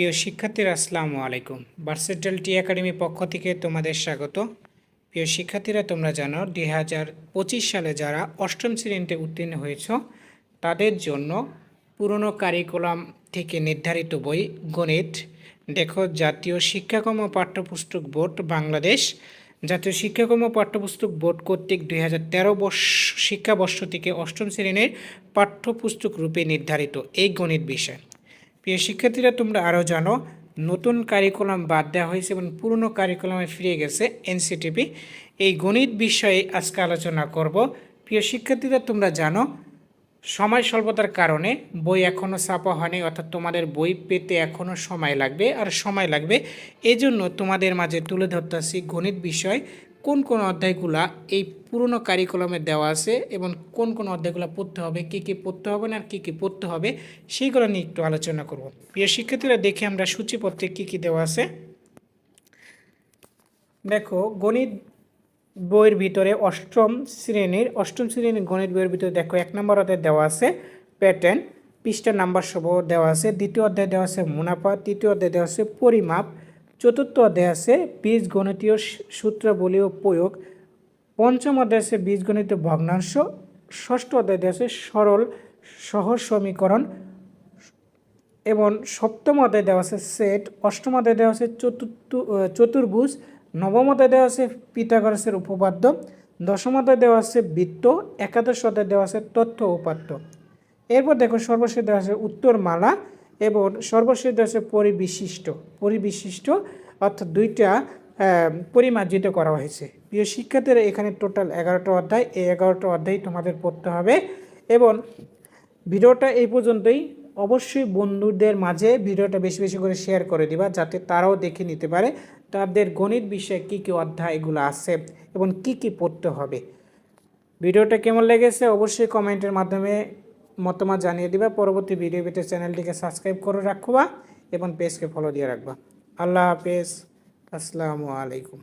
প্রিয় শিক্ষার্থীরা, আসসালামু আলাইকুম। ভার্সেটাল টি একাডেমি পক্ষ থেকে তোমাদের স্বাগত। প্রিয় শিক্ষার্থীরা, তোমরা জানো, দুই হাজার পঁচিশ সালে যারা অষ্টম শ্রেণীতে উত্তীর্ণ হয়েছ, তাদের জন্য পুরনো কারিকুলাম থেকে নির্ধারিত বই গণিত, দেখো, জাতীয় শিক্ষাক্রম পাঠ্যপুস্তক বোর্ড বাংলাদেশ। জাতীয় শিক্ষাক্রম পাঠ্যপুস্তক বোর্ড কর্তৃক দুই হাজার তেরো বর্ষ, শিক্ষাবর্ষ থেকে অষ্টম শ্রেণির পাঠ্যপুস্তক রূপে নির্ধারিত এই গণিত বিষয়। প্রিয় শিক্ষার্থীরা, তোমরা আরও জানো, নতুন কারিকুলাম বাদ দেওয়া হয়েছে এবং পুরনো কারিকুলামে ফিরে গেছে এনসিটিপি এই গণিত বিষয়ে আজকে আলোচনা করব। প্রিয় শিক্ষার্থীরা, তোমরা জানো, সময় স্বল্পতার কারণে বই এখনও ছাপা হয়নি, অর্থাৎ তোমাদের বই পেতে এখনও সময় লাগবে, আর সময় লাগবে। এই জন্য তোমাদের মাঝে তুলে ধরতেছি গণিত বিষয়। কোন কোন অধ্যায়গুলা এই পুরনো কারিকুলামে দেওয়া আছে এবং কোন কোন অধ্যায়গুলো পড়তে হবে, কী কী পড়তে হবে না আর কী কী পড়তে হবে, সেইগুলো নিয়ে একটু আলোচনা করব। প্রিয় শিক্ষার্থীরা, দেখে আমরা সূচিপত্রে কী কী দেওয়া আছে। দেখো, গণিত বইয়ের ভিতরে অষ্টম শ্রেণির অষ্টম শ্রেণির গণিত বইয়ের ভিতরে দেখো, এক নম্বর অধ্যায় দেওয়া আছে প্যাটার্ন পৃষ্ঠা নাম্বার সহ দেওয়া আছে, দ্বিতীয় অধ্যায় দেওয়া আছে মুনাফা, তৃতীয় অধ্যায় দেওয়া আছে পরিমাপ চতুর্থ অধ্যায় আছে বীজ গণিতীয় সূত্রাবলী ও প্রয়োগ, পঞ্চম অধ্যায় আছে বীজগণিত ভগ্নাংশ, ষষ্ঠ অধ্যায় আছে সরল সহজ সমীকরণ এবং সপ্তম অধ্যায় দেওয়া আছে সেট, অষ্টম অধ্যায় দেওয়া আছে চতুর্থ চতুর্ভুজ, নবম অধ্যায় দেওয়া আছে পিতাগরসের উপপাদ্য, দশম অধ্যায় দেওয়া আছে বৃত্ত, একাদশ অধ্যায় দেওয়া আছে তথ্য উপাত্ত। এরপর দেখো সর্বশেষ দেওয়া আছে উত্তরমালা এবং সর্বশেষ আছে পরিবিশিষ্ট। পরিবিশিষ্ট অর্থাৎ দুইটা পরিমার্জিত করা হয়েছে। প্রিয় শিক্ষার্থীরা, এখানে টোটাল এগারোটা অধ্যায়। এই এগারোটা অধ্যায় তোমাদের পড়তে হবে এবং ভিডিওটা এই পর্যন্তই। অবশ্যই বন্ধুদের মাঝে ভিডিওটা বেশি বেশি করে শেয়ার করে দিবা, যাতে তারাও দেখে নিতে পারে তাদের গণিত বিষয়ে কী কী অধ্যায় এগুলো আছে এবং কি কি পড়তে হবে। ভিডিওটা কেমন লেগেছে অবশ্যই কমেন্টের মাধ্যমে মতামত জানিয়ে দিবা। পরবর্তী ভিডিও পেতে চ্যানেলটিকে সাবস্ক্রাইব করে রাখবা এবং পেজকে ফলো দিয়ে রাখবা। আল্লাহ হাফেজ। আসসালামু আলাইকুম।